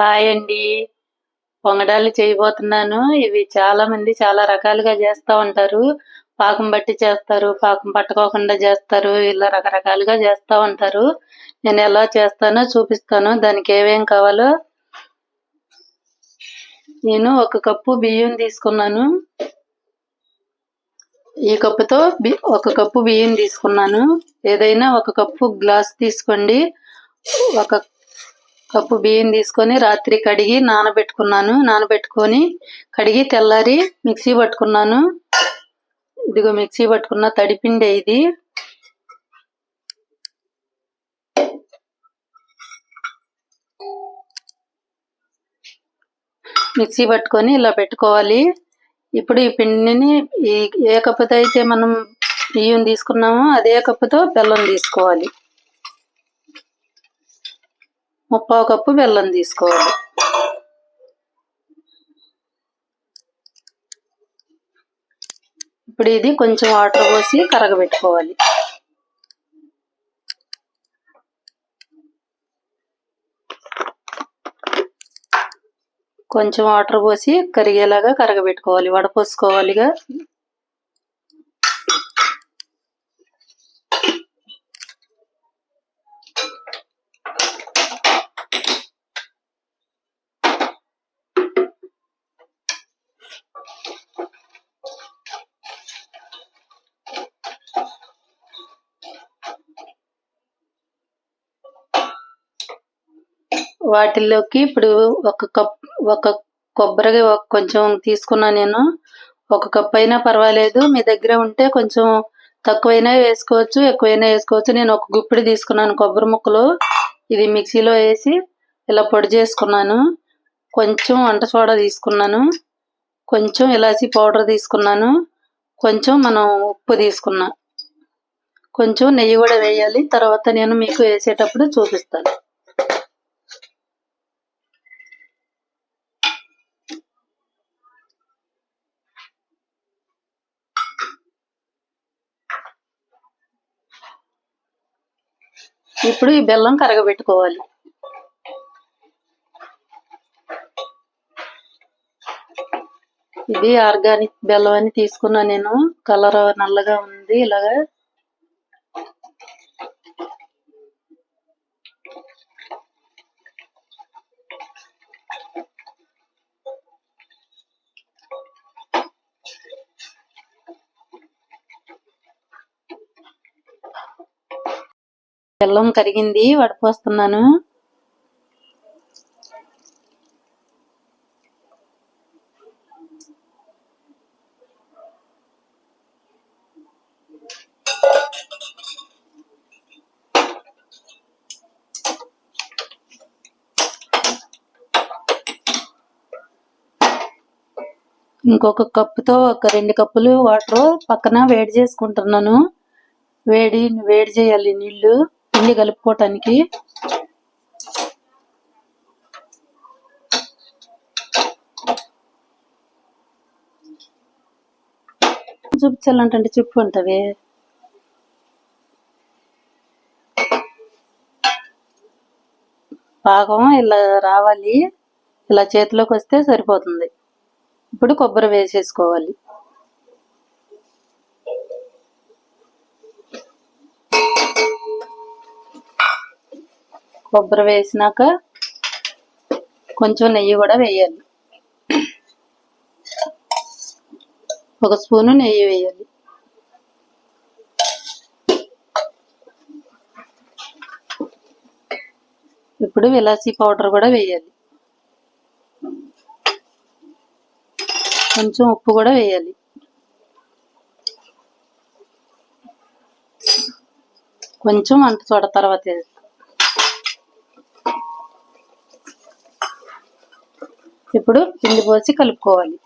Hi అండి. పొంగడాలు చేయబోతున్నాను. ఇవి చాలా మంది చాలా రకాలుగా చేస్తూ ఉంటారు. పాకం బట్టి చేస్తారు. పాకం పట్టుకోకుండా చేస్తారు. ఇలా రకరకాలుగా చేస్తూ ఉంటారు. నేను ఎలా చేస్తానో చూపిస్తాను. దానికి ఏమేం కావాలో. నేను ఒక కప్పు బియ్యం తీసుకున్నాను. ఈ కప్పుతో బి- ఒక కప్పు బియ్యం తీసుకున్నాను. ఏదైనా ఒక కప్పు గ్లాస్ తీసుకోండి. ఒక కప్పు బియ్యం తీసుకొని రాత్రి కడిగి నానబెట్టుకున్నాను. నానబెట్టుకొని కడిగి తెల్లారి మిక్సీ పట్టుకున్నాను. ఇదిగో మిక్సీ పట్టుకున్న తడిపిండి ఇది. మిక్సీ పట్టుకొని ఇలా పెట్టుకోవాలి. ఇప్పుడు ఈ పిండిని ఈ ఏ కప్పుతో అయితే మనం బియ్యం తీసుకున్నామో అదే కప్పుతో బెల్లం తీసుకోవాలి. ముప్పావు కప్పు బెల్లం తీసుకోవాలి. ఇప్పుడు ఇది కొంచెం వాటర్ పోసి కరగబెట్టుకోవాలి. కొంచెం వాటర్ పోసి కరిగేలాగా కరగబెట్టుకోవాలి. వడపోసుకోవాలిగా. వాటిల్లోకి ఇప్పుడు ఒక కప్ ఒక కొబ్బరి కొంచెం తీసుకున్నా నేను. ఒక కప్ అయినా పర్వాలేదు. మీ దగ్గర ఉంటే కొంచెం తక్కువైనా వేసుకోవచ్చు ఎక్కువైనా వేసుకోవచ్చు. నేను ఒక గుప్పిడి తీసుకున్నాను కొబ్బరి ముక్కలు. ఇది మిక్సీలో వేసి ఇలా పొడి చేసుకున్నాను. కొంచెం వంట సోడా తీసుకున్నాను. కొంచెం ఇలాచి పౌడర్ తీసుకున్నాను. కొంచెం మనం ఉప్పు తీసుకున్నా. కొంచెం నెయ్యి కూడా వేయాలి. తర్వాత నేను మీకు వేసేటప్పుడు చూపిస్తాను. ఇప్పుడు ఈ బెల్లం కరగబెట్టుకోవాలి. ఇది ఆర్గానిక్ బెల్లం అని తీసుకున్నా నేను. కలర్ నల్లగా ఉంది ఇలాగా. బెల్లం కరిగింది వడపోస్తున్నాను. ఇంకొక కప్పుతో ఒక రెండు కప్పులు వాటర్ పక్కన వేడి చేసుకుంటున్నాను. వేడి వేడి చేయాలి నీళ్ళు పిండి కలుపుకోవటానికి. చూపించాలంటే చెప్పు ఉంటవి పాకం ఇలా రావాలి. ఇలా చేతిలోకి వస్తే సరిపోతుంది. ఇప్పుడు కొబ్బరి వేసేసుకోవాలి. కొబ్బరి వేసినాక కొంచెం నెయ్యి కూడా వేయాలి. ఒక స్పూను నెయ్యి వేయాలి. ఇప్పుడు విలాసీ పౌడర్ కూడా వేయాలి. కొంచెం ఉప్పు కూడా వేయాలి. కొంచెం అంత చూడ తర్వాత వేస్తాం ఇప్పుడు పిండి పోసి కలుపుకోవాలి.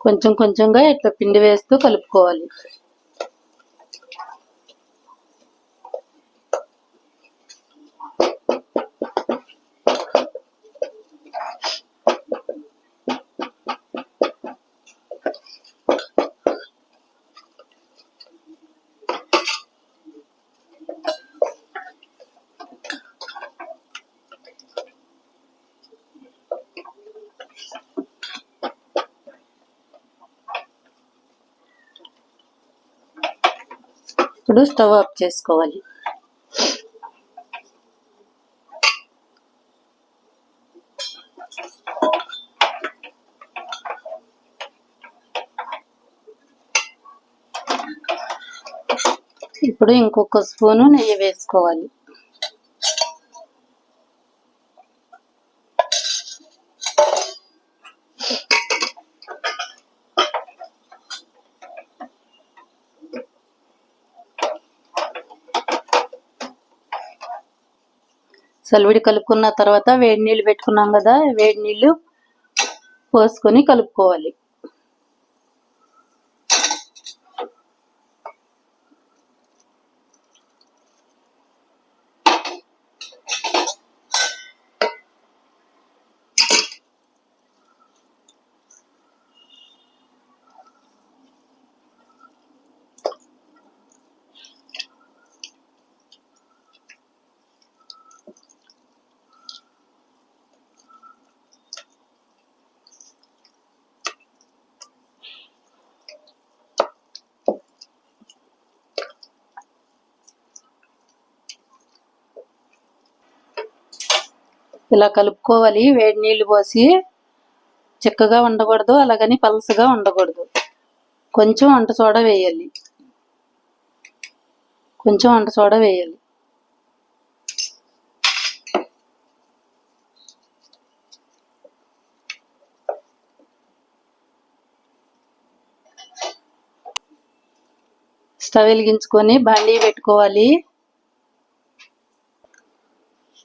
కొంచెం కొంచెంగా ఇట్లా పిండి వేస్తూ కలుపుకోవాలి. ఇప్పుడు స్టవ్ ఆఫ్ చేసుకోవాలి. ఇప్పుడు ఇంకొక స్పూను నెయ్యి వేసుకోవాలి. సలివిడి కలుపుకున్న తర్వాత వేడి నీళ్ళు పెట్టుకున్నాం కదా వేడి నీళ్ళు పోసుకొని కలుపుకోవాలి. ఇలా కలుపుకోవాలి. వేడి నీళ్ళు పోసి చిక్కగా ఉండకూడదు అలాగని పలసగా ఉండకూడదు. కొంచెం వంట సోడా వేయాలి. కొంచెం వంట సోడా వేయాలి. స్టవ్ వెలిగించుకొని బాండీ పెట్టుకోవాలి.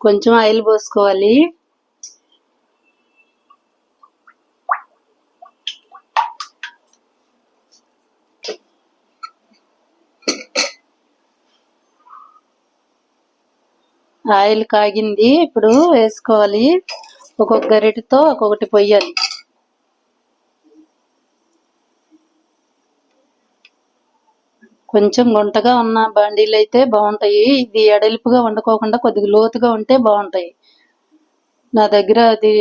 కొంచెం ఆయిల్ పోసుకోవాలి. ఆయిల్ కాగింది ఇప్పుడు వేసుకోవాలి. ఒక్కొక్క గరిటతో ఒక్కొక్కటి పొయ్యాలి. కొంచెం గుంటగా ఉన్న బాండీలు అయితే బాగుంటాయి ఇది ఎడలిపుగా వండుకోకుండా కొద్దిగా లోతుగా ఉంటే బాగుంటాయి నా దగ్గర అది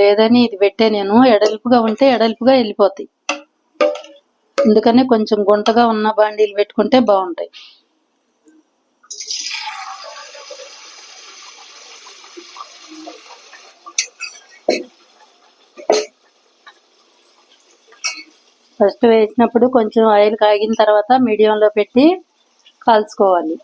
లేదని ఇది పెట్టే నేను. ఎడలిపుగా ఉంటే ఎడల్పుగా వెళ్ళిపోతాయి. ఎందుకని కొంచెం గుంటగా ఉన్న బాండీలు పెట్టుకుంటే బాగుంటాయి ఫస్ట్ వేసినప్పుడు కొంచెం ఆయిల్ కాగిన తర్వాత మీడియంలో పెట్టి కాల్చుకోవాలి.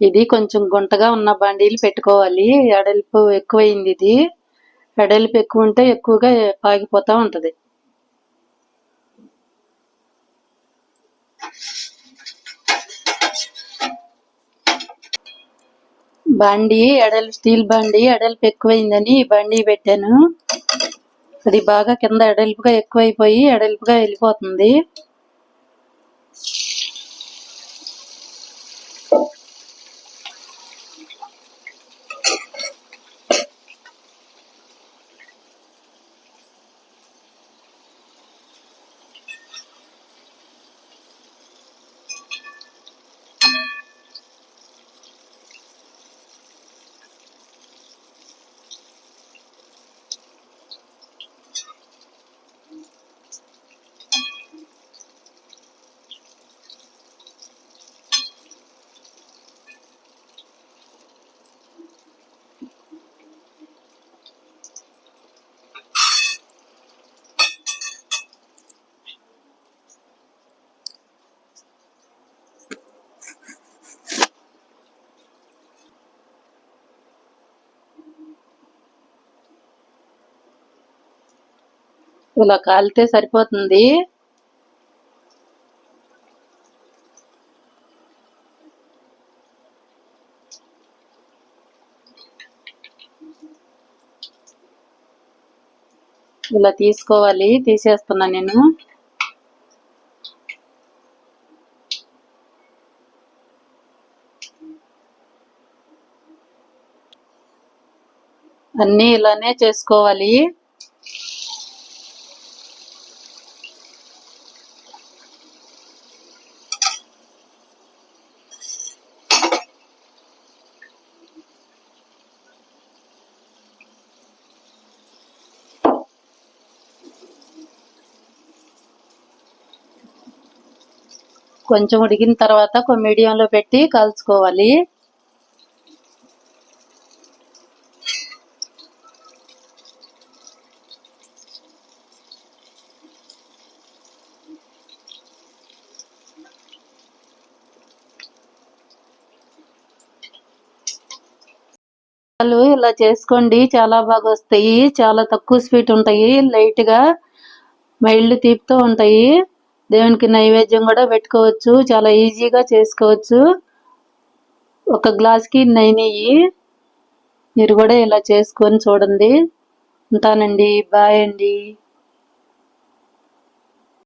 ఇది కొంచెం గుంటగా ఉన్న బండీలు పెట్టుకోవాలి. ఎడల్పు ఎక్కువైంది ఇది. ఎడల్పు ఎక్కువ ఉంటే ఎక్కువగా పాగిపోతా ఉంటది. బండి ఎడల్ స్టీల్ బండి ఎడల్పు ఎక్కువైందని ఈ బండి పెట్టాను. అది బాగా కింద ఎడల్పుగా ఎక్కువైపోయి ఎడల్పుగా వెళ్ళిపోతుంది. ఇలా కాలితే సరిపోతుంది. ఇలా తీసుకోవాలి తీసేస్తున్నా నేను. అన్నీ ఇలానే చేసుకోవాలి. కొంచెం ఉడికిన తర్వాత మీడియంలో పెట్టి కలుసుకోవాలి. వాళ్ళు ఇలా చేసుకోండి చాలా బాగా వస్తాయి చాలా తక్కువ స్వీట్ ఉంటాయి లైట్గా మైల్డ్ తీపితో ఉంటాయి. దేవునికి నైవేద్యం కూడా పెట్టుకోవచ్చు. చాలా ఈజీగా చేసుకోవచ్చు. ఒక గ్లాస్కి నెయ్యి. మీరు కూడా ఇలా చేసుకొని చూడండి. ఉంటానండి. బాయ్ అండి.